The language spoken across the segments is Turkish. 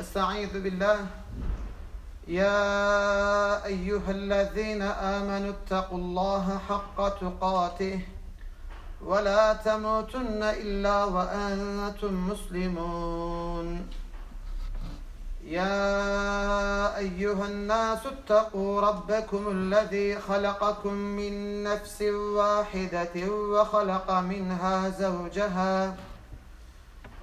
أستعيذ بالله. يا أيها الذين آمنوا اتقوا الله حق تقاته ولا تموتن إلا وأنتم مسلمون. يا أيها الناس اتقوا ربكم الذي خلقكم من نفس واحدة وخلق منها زوجها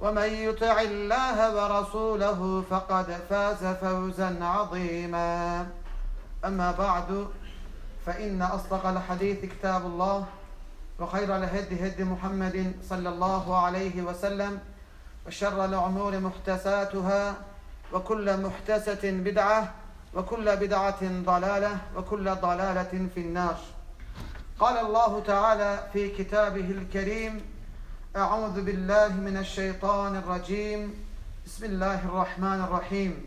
ومن يطع الله ورسوله فقد فاز فوزا عظيما. أما بعد فإن أصدق الحديث كتاب الله وخير الهدي هدي محمد صلى الله عليه وسلم وشر الأمور محتساتها وكل محتسة بدعة وكل بدعة ضلالة وكل ضلالة في النار. قال الله تعالى في كتابه الكريم Euzu billahi mineşşeytanirracim. Bismillahirrahmanirrahim.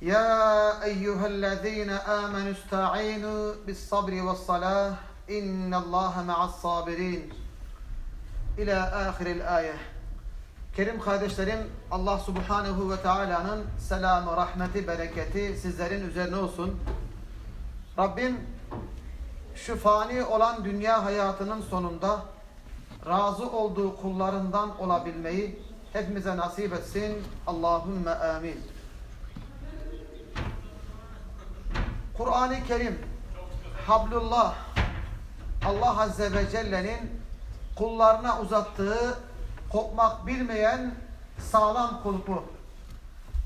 Ya eyyühellezine amenu ista'inu bis sabri ve salah. İnnallâhe ma'as sabirin. İlâ ahiril ayeh. Kerim kardeşlerim, Allah Subhanahu ve Taala'nın selamı, rahmeti, bereketi sizlerin üzerine olsun. Rabbim şu fani olan dünya hayatının sonunda razı olduğu kullarından olabilmeyi hepimize nasip etsin. Allahümme amin. Kur'an-ı Kerim Hablullah Allah Azze ve Celle'nin kullarına uzattığı kopmak bilmeyen sağlam kulpu.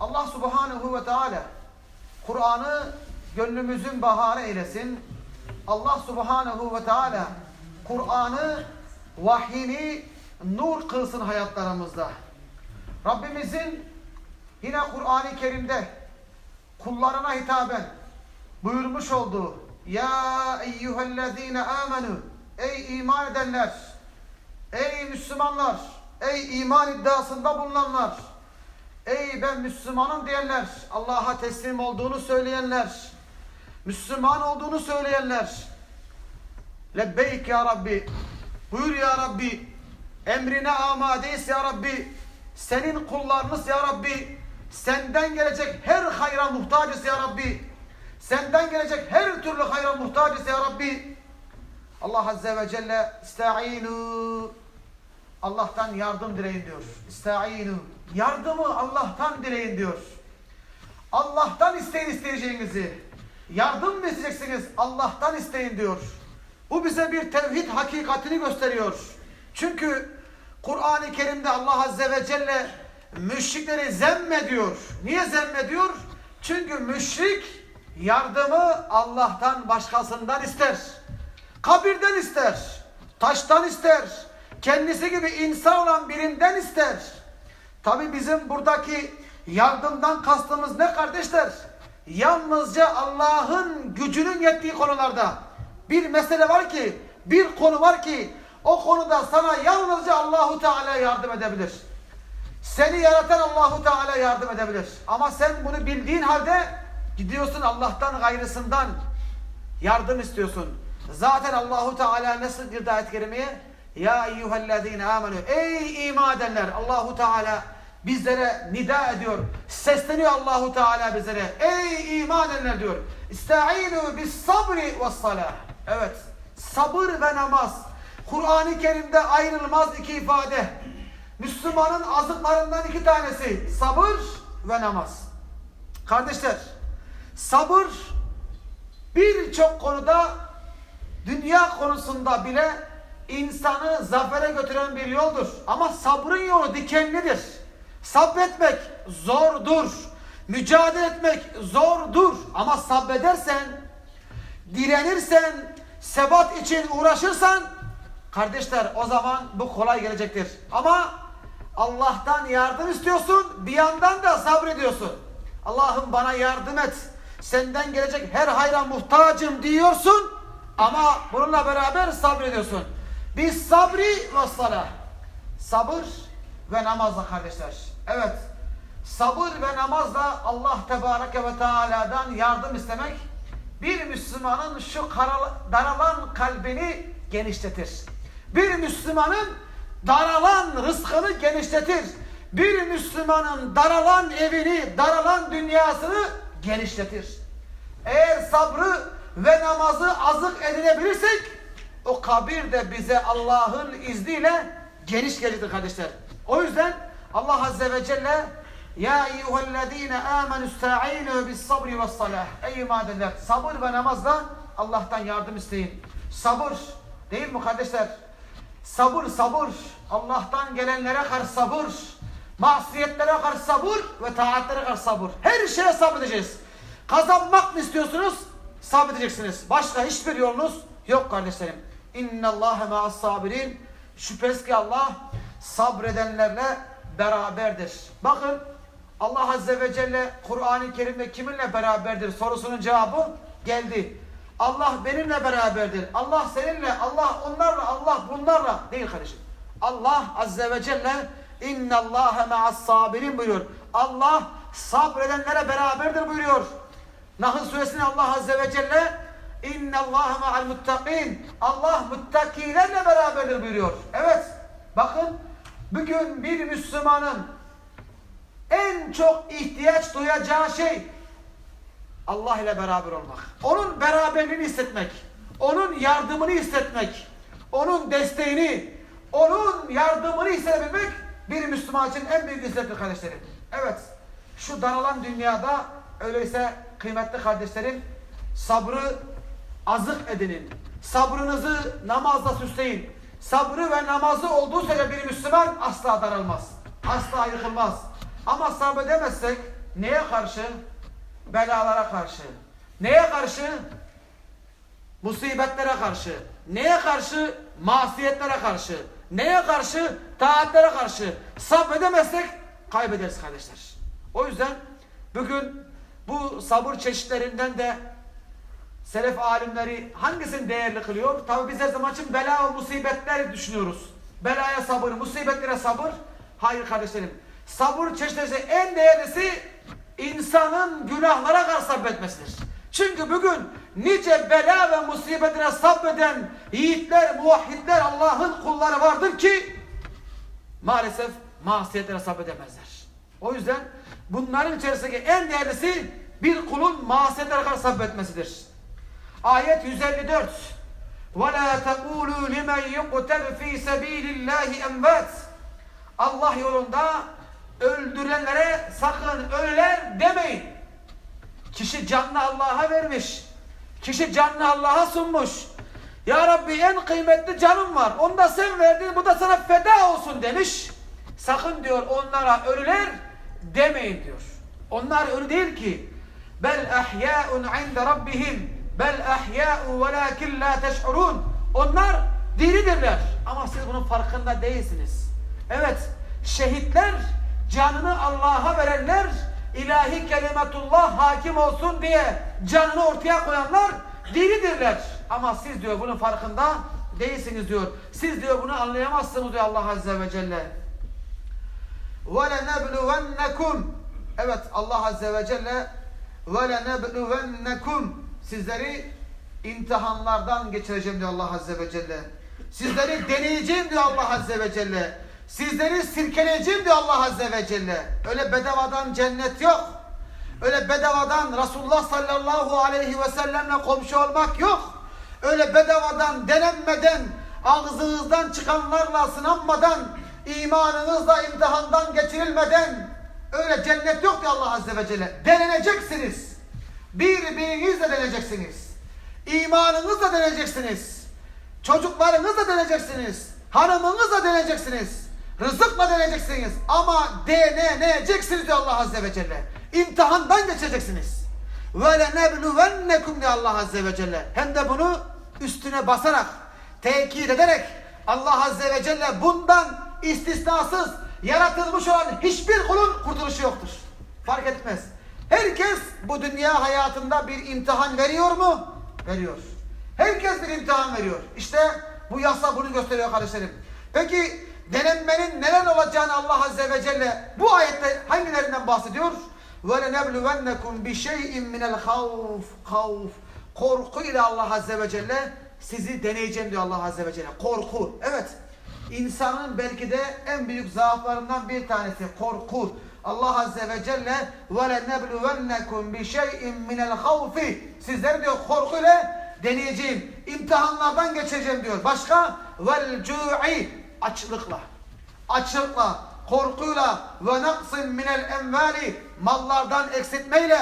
Allah Subhanahu ve Teala Kur'an'ı gönlümüzün baharı eylesin. Allah Subhanahu ve Teala Kur'an'ı vahyini nur kılsın hayatlarımızda. Rabbimizin yine Kur'an-ı Kerim'de kullarına hitaben buyurmuş olduğu Ya eyyühellezine amenu Ey iman edenler Ey Müslümanlar Ey iman iddiasında bulunanlar Ey ben Müslümanım diyenler Allah'a teslim olduğunu söyleyenler Müslüman olduğunu söyleyenler Lebbeyk ya Rabbi Buyur ya Rabbi Emrine amadeyiz ya Rabbi Senin kullarınız ya Rabbi Senden gelecek her hayra muhtacız ya Rabbi Senden gelecek her türlü hayra muhtacız ya Rabbi Allah Azze ve Celle İsta'inu Allah'tan yardım dileyin diyor. İsta'inu Yardımı Allah'tan dileyin diyor. Allah'tan isteyin isteyeceğinizi. Yardım mı isteyeceksiniz? Allah'tan isteyin diyor. Bu bize bir tevhid hakikatini gösteriyor. Çünkü Kur'an-ı Kerim'de Allah Azze ve Celle müşrikleri zemmediyor. Niye zemmediyor? Çünkü müşrik yardımı Allah'tan başkasından ister. Kabirden ister. Taştan ister. Kendisi gibi insan olan birinden ister. Tabi bizim buradaki yardımdan kastımız ne kardeşler? Yalnızca Allah'ın gücünün yettiği konularda. Bir mesele var ki, bir konu var ki o konuda sana yalnızca Allahu Teala yardım edebilir. Seni yaratan Allahu Teala yardım edebilir. Ama sen bunu bildiğin halde gidiyorsun Allah'tan gayrısından yardım istiyorsun. Zaten Allahu Teala nasıl bir ayet kerimeye? Ya eyyühellezine amenu. Ey iman edenler Allahu Teala bizlere nida ediyor. Sesleniyor Allahu Teala bizlere. Ey iman edenler diyor. İsta'inu bis sabri ve salah. Evet. Sabır ve namaz. Kur'an-ı Kerim'de ayrılmaz iki ifade. Müslümanın azıklarından iki tanesi sabır ve namaz. Kardeşler, sabır birçok konuda dünya konusunda bile insanı zafere götüren bir yoldur. Ama sabrın yolu dikenlidir. Sabretmek zordur. Mücadele etmek zordur. Ama sabredersen, direnirsen, sebat için uğraşırsan kardeşler o zaman bu kolay gelecektir. Ama Allah'tan yardım istiyorsun, bir yandan da sabrediyorsun. Allah'ım bana yardım et. Senden gelecek her hayra muhtacım diyorsun ama bununla beraber sabrediyorsun. Biz sabri ve salah. Sabır ve namazla kardeşler. Evet. Sabır ve namazla Allah Tebareke ve Teala'dan yardım istemek bir Müslümanın şu daralan kalbini genişletir. Bir Müslümanın daralan rızkını genişletir. Bir Müslümanın daralan evini, daralan dünyasını genişletir. Eğer sabrı ve namazı azık edinebilirsek o kabir de bize Allah'ın izniyle geniş gelecektir kardeşler. O yüzden Allah Azze ve Celle Ya eyyühellezine amenü sta'inu bis sabri ve salah Ey iman edenler sabır ve namazla Allah'tan yardım isteyin. Sabır değil mi kardeşler? Sabır sabır. Allah'tan gelenlere karşı sabır. Masiyetlere karşı sabır ve taatlere karşı sabır. Her şeye sabredeceğiz. Kazanmak mı istiyorsunuz? Sabredeceksiniz. Başka hiçbir yolunuz yok kardeşlerim. İnne Allahe ma'as sabirin. Şüphesiz ki Allah sabredenlerle beraberdir. Bakın Allah Azze ve Celle Kur'an-ı Kerim'de kiminle beraberdir sorusunun cevabı geldi. Allah benimle beraberdir. Allah seninle, Allah onlarla, Allah bunlarla değil kardeşim. Allah Azze ve Celle inna Allahe ma'as sabirin buyuruyor. Allah sabredenlere beraberdir buyuruyor. Nahl suresinde Allah Azze ve Celle inna Allahe ma'al muttakin. Allah muttakilerle beraberdir buyuruyor. Evet. Bakın bugün bir Müslümanın en çok ihtiyaç duyacağı şey Allah ile beraber olmak. Onun beraberliğini hissetmek. Onun yardımını hissetmek. Onun desteğini, onun yardımını hissedebilmek bir Müslüman için en büyük izzettir kardeşlerim. Evet, şu daralan dünyada öyleyse kıymetli kardeşlerim sabrı azık edinin. Sabrınızı namazla süsleyin. Sabrı ve namazı olduğu sürece bir Müslüman asla daralmaz. Asla yıkılmaz. Ama sabredemezsek neye karşı? Belalara karşı. Neye karşı? Musibetlere karşı. Neye karşı? Masiyetlere karşı. Neye karşı? Taatlere karşı. Sabredemezsek kaybederiz kardeşler. O yüzden bugün bu sabır çeşitlerinden de Selef alimleri hangisini değerli kılıyor? Tabi biz her zaman için bela ve musibetler düşünüyoruz. Belaya sabır, musibetlere sabır. Hayır kardeşlerim. Sabır çeşitleri en değerlisi insanın günahlara karşı sabretmesidir. Çünkü bugün nice bela ve musibetlere sabreden yiğitler, muvahhidler, Allah'ın kulları vardır ki maalesef masiyetlere sabredemezler. O yüzden bunların içerisindeki en değerlisi bir kulun masiyetlere karşı sabretmesidir. Ayet 154 وَلَا تَقُولُوا لِمَنْ يُقْتَلْ ف۪ي سَب۪يلِ اللّٰهِ اَنْبَاتٍ Allah yolunda öldürülenlere sakın ölüler demeyin. Kişi canını Allah'a vermiş. Kişi canını Allah'a sunmuş. Ya Rabbi en kıymetli canım var. Onu da sen verdin. Bu da sana feda olsun demiş. Sakın diyor onlara ölüler demeyin diyor. Onlar ölü değil ki. Bel ahya'un inde rabbihim. Bel ahya'u velakin la teş'urun. Onlar diridirler. Ama siz bunun farkında değilsiniz. Evet, şehitler canını Allah'a verenler ilahi kelimetullah hakim olsun diye canını ortaya koyanlar diridirler. Ama siz diyor bunun farkında değilsiniz diyor. Siz diyor bunu anlayamazsınız diyor Allah Azze ve Celle. وَلَنَبْلُوَنَّكُمْ Evet Allah Azze ve Celle وَلَنَبْلُوَنَّكُمْ Sizleri imtihanlardan geçireceğim diyor Allah Azze ve Celle. Sizleri deneyeceğim diyor Allah Azze ve Celle. Sizleri sirkeleyeceğim diyor Allah Azze ve Celle. Öyle bedavadan cennet yok. Öyle bedavadan Resulullah sallallahu aleyhi ve sellemle komşu olmak yok. Öyle bedavadan denenmeden, ağzınızdan çıkanlarla sınanmadan, imanınızla imtihandan geçirilmeden, Öyle cennet yok diyor Allah Azze ve Celle. Deneneceksiniz. Birbirinizle deneyeceksiniz. İmanınızla deneyeceksiniz. Çocuklarınızla deneyeceksiniz. Hanımınızla deneyeceksiniz. Rızıkla deneyeceksiniz. Ama deneneceksiniz diyor Allah Azze ve Celle. İmtihandan geçeceksiniz. Ve lenebluvennekum diyor Allah Azze ve Celle. Hem de bunu üstüne basarak, tekit ederek Allah Azze ve Celle bundan istisnasız yaratılmış olan hiçbir kulun kurtuluşu yoktur. Fark etmez. Herkes bu dünya hayatında bir imtihan veriyor mu? Veriyor. Herkes bir imtihan veriyor. İşte bu yasa bunu gösteriyor kardeşlerim. Peki denenmenin neler olacağını Allah Azze ve Celle bu ayette hangilerinden bahsediyor? وَلَنَبْلُوَنَّكُمْ بِشَيْءٍ مِنَ الْخَوْفِ Kavf. Korku ile Allah Azze ve Celle sizi deneyeceğim diyor Allah Azze ve Celle. Korku. Evet. İnsanın belki de en büyük zaaflarından bir tanesi korku. Allah Azze ve Celle وَلَنَبْلُوَنَّكُمْ بِشَيْءٍ مِنَ الْخَوْفِ Sizleri diyor korkuyla deneyeceğim. İmtihanlardan geçeceğim diyor. Başka? وَالْجُوعِ Açlıkla. Açlıkla, korkuyla ve naqsin minel envali mallardan eksiltmeyle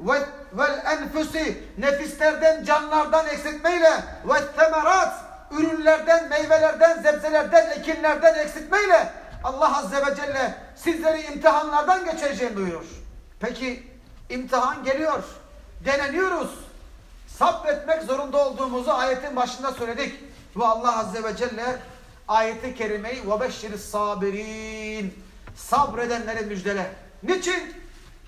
ve vel enfusi nefislerden canlardan eksiltmeyle ve temerat ürünlerden meyvelerden zebzelerden ekinlerden eksiltmeyle Allah azze ve celle sizleri imtihanlardan geçireceğim buyuruyor. Peki imtihan geliyor. Deneniyoruz. Sabretmek zorunda olduğumuzu ayetin başında söyledik. Ve Allah azze ve celle ayeti kerimeyi ve beşşiris sabirin sabredenlere müjdele. Niçin?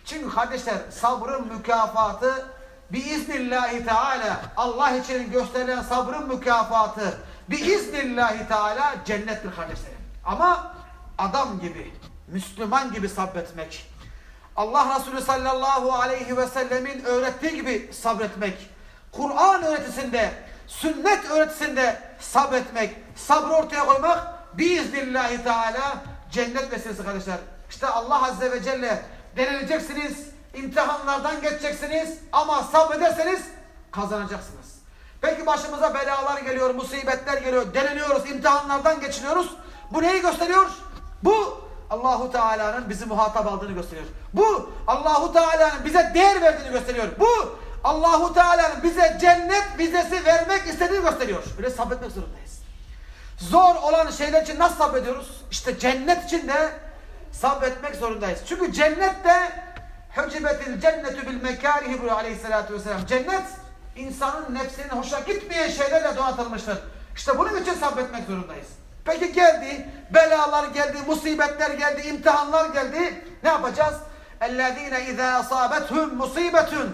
Çünkü kardeşler sabrın mükafatı biiznillahi teala Allah için gösterilen sabrın mükafatı biiznillahi teala cennettir kardeşlerim. Ama adam gibi, Müslüman gibi sabretmek. Allah Resulü sallallahu aleyhi ve sellemin öğrettiği gibi sabretmek. Kur'an öğretisinde, sünnet öğretisinde sabretmek, sabrı ortaya koymak biiznillahi teala cennet meselesi kardeşler. İşte Allah azze ve celle deneneceksiniz, imtihanlardan geçeceksiniz ama sabrederseniz kazanacaksınız. Peki başımıza belalar geliyor, musibetler geliyor, deneniyoruz, imtihanlardan geçiliyoruz. Bu neyi gösteriyor? Bu Allahu Teala'nın bizi muhatap aldığını gösteriyor. Bu Allahu Teala'nın bize değer verdiğini gösteriyor. Bu Allahu Teala'nın bize cennet vizesi vermek istediğini gösteriyor. Böyle sabretmek zorundayız. Zor olan şeyler için nasıl sabrediyoruz? İşte cennet için de sabretmek zorundayız. Çünkü cennette hücibetil cennetu bil mekarihi buyuruyor aleyhissalatü vesselam. Cennet insanın nefsinin hoşuna gitmeyen şeylerle donatılmıştır. İşte bunun için sabretmek zorundayız. Peki geldi, belalar geldi, musibetler geldi, imtihanlar geldi. Ne yapacağız? اَلَّذ۪ينَ اِذَا أَصَابَتْهُمْ مُصِيبَةٌ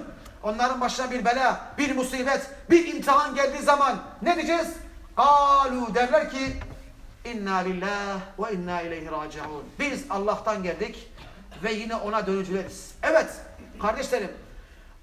Onların başına bir bela, bir musibet, bir imtihan geldiği zaman ne diyeceğiz? Kalu derler ki inna lillah ve inna ileyhi raciun. Biz Allah'tan geldik ve yine ona dönücüleriz. Evet kardeşlerim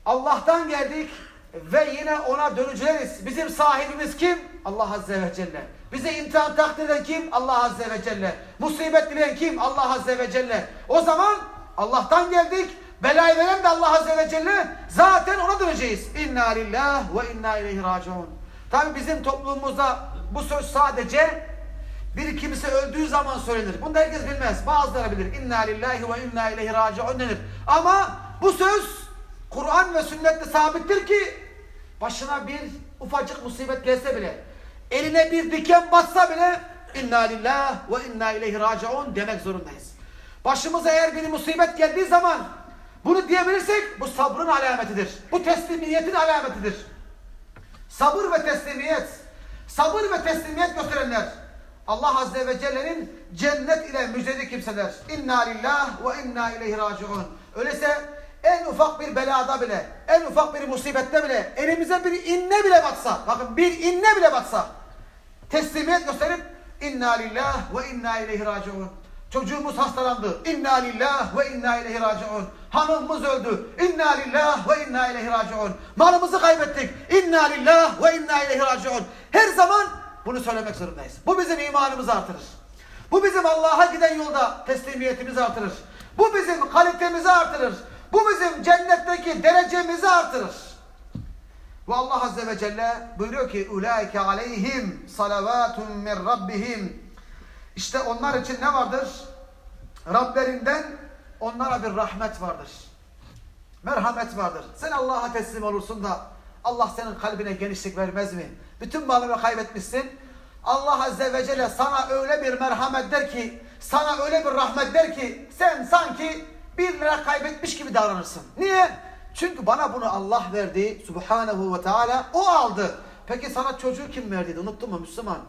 Allah'tan geldik ve yine ona dönücüleriz. Bizim sahibimiz kim? Allah Azze ve Celle. Bize imtihan takdir eden kim? Allah Azze ve Celle. Musibet dileyen kim? Allah Azze ve Celle. O zaman Allah'tan geldik. Belayı veren de Allah Azze ve Celle. Zaten ona döneceğiz. İnna lillah ve inna ileyhi raciun. Tabi bizim toplumumuzda bu söz sadece bir kimse öldüğü zaman söylenir. Bunu da herkes bilmez. Bazıları bilir. İnna lillahi ve inna ileyhi raciun denir. Ama bu söz Kur'an ve sünnette sabittir ki başına bir ufacık musibet gelse bile eline bir diken batsa bile inna lillah ve inna ileyhi raciun demek zorundayız. Başımıza eğer bir musibet geldiği zaman bunu diyebilirsek bu sabrın alametidir. Bu teslimiyetin alametidir. Sabır ve teslimiyet. Sabır ve teslimiyet gösterenler. Allah Azze ve Celle'nin cennet ile müjdeli kimseler. İnna lillah ve inna ileyhi raciun. Öyleyse en ufak bir belada bile, en ufak bir musibette bile, elimize bir inne bile batsa, bakın bir inne bile batsa, teslimiyet gösterip inna lillah ve inna ileyhi raciun. Çocuğumuz hastalandı. İnna lillah ve inna ileyhi raciun. Hanımımız öldü. İnna lillah ve inna ileyhi raciun. Malımızı kaybettik. İnna lillah ve inna ileyhi raciun. Her zaman bunu söylemek zorundayız. Bu bizim imanımızı artırır. Bu bizim Allah'a giden yolda teslimiyetimizi artırır. Bu bizim kalitemizi artırır. Bu bizim cennetteki derecemizi artırır. Ve Allah Azze ve Celle buyuruyor ki Ulaike aleyhim salavatun min rabbihim İşte onlar için ne vardır? Rablerinden onlara bir rahmet vardır. Merhamet vardır. Sen Allah'a teslim olursun da Allah senin kalbine genişlik vermez mi? Bütün malını kaybetmişsin. Allah Azze ve Celle sana öyle bir merhamet der ki, sana öyle bir rahmet der ki, sen sanki bir lira kaybetmiş gibi davranırsın. Niye? Çünkü bana bunu Allah verdi, Subhanahu ve Teala, o aldı. Peki sana çocuğu kim verdiydi? Unuttun mu Müslüman?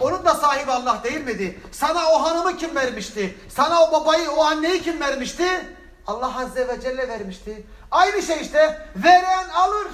Onun da sahibi Allah değil miydi? Sana o hanımı kim vermişti? Sana o babayı, o anneyi kim vermişti? Allah Azze ve Celle vermişti. Aynı şey işte. Veren alır.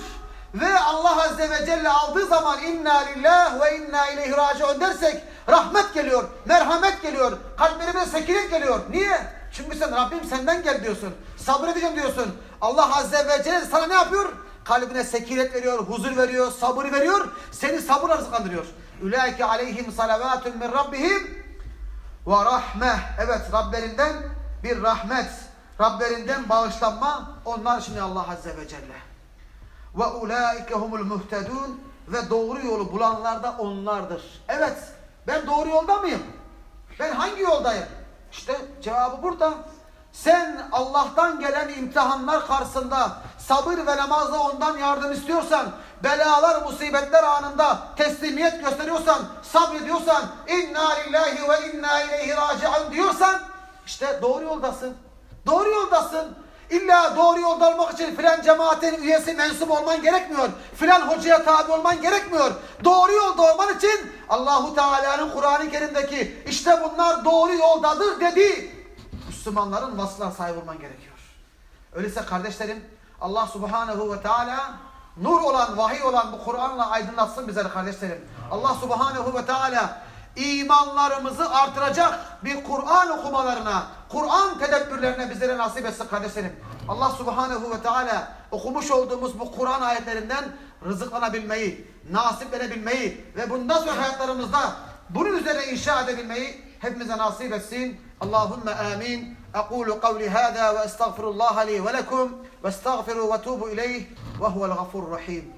Ve Allah Azze ve Celle aldığı zaman inna lillah ve inna ileyhi raciun dersek rahmet geliyor, merhamet geliyor, kalplerime sekinet geliyor. Niye? Çünkü sen Rabbim senden gel diyorsun. Sabredeceğim diyorsun. Allah Azze ve Celle sana ne yapıyor? Kalbine sekinet veriyor, huzur veriyor, sabır veriyor. Seni sabırla rızıklandırıyor. Ulaike aleyhim salavatun min rabbihim ve rahme. Evet Rablerinden bir rahmet. Rablerinden bağışlanma. Onlar şimdi Allah Azze ve Celle. Ve ulaike humul muhtedun. Ve doğru yolu bulanlar da onlardır. Evet ben doğru yolda mıyım? Ben hangi yoldayım? İşte cevabı burada. Sen Allah'tan gelen imtihanlar karşısında sabır ve namazla ondan yardım istiyorsan, belalar, musibetler anında teslimiyet gösteriyorsan, sabrediyorsan, inna lillahi ve inna ileyhi raciun diyorsan, işte doğru yoldasın. Doğru yoldasın. İlla doğru yolda olmak için filan cemaatin üyesi mensup olman gerekmiyor. Filan hocaya tabi olman gerekmiyor. Doğru yolda olman için Allahu Teala'nın Kur'an-ı Kerim'deki işte bunlar doğru yoldadır dedi. Müslümanların vasfına sahip olman gerekiyor. Öyleyse kardeşlerim Allah Subhanahu ve Teala nur olan, vahiy olan bu Kur'an'la aydınlatsın bizleri kardeşlerim. Allah Subhanahu ve Teala imanlarımızı artıracak bir Kur'an okumalarına, Kur'an tedebbürlerine bizlere nasip etsin kardeşlerim. Allah Subhanahu ve Teala okumuş olduğumuz bu Kur'an ayetlerinden rızıklanabilmeyi, nasiplenebilmeyi ve bundan sonra hayatlarımızda bunun üzerine inşa edebilmeyi hepimize nasip etsin. Allahümme amin. أقول قولي هذا وأستغفر الله لي ولكم واستغفروا وتوبوا إليه وهو الغفور الرحيم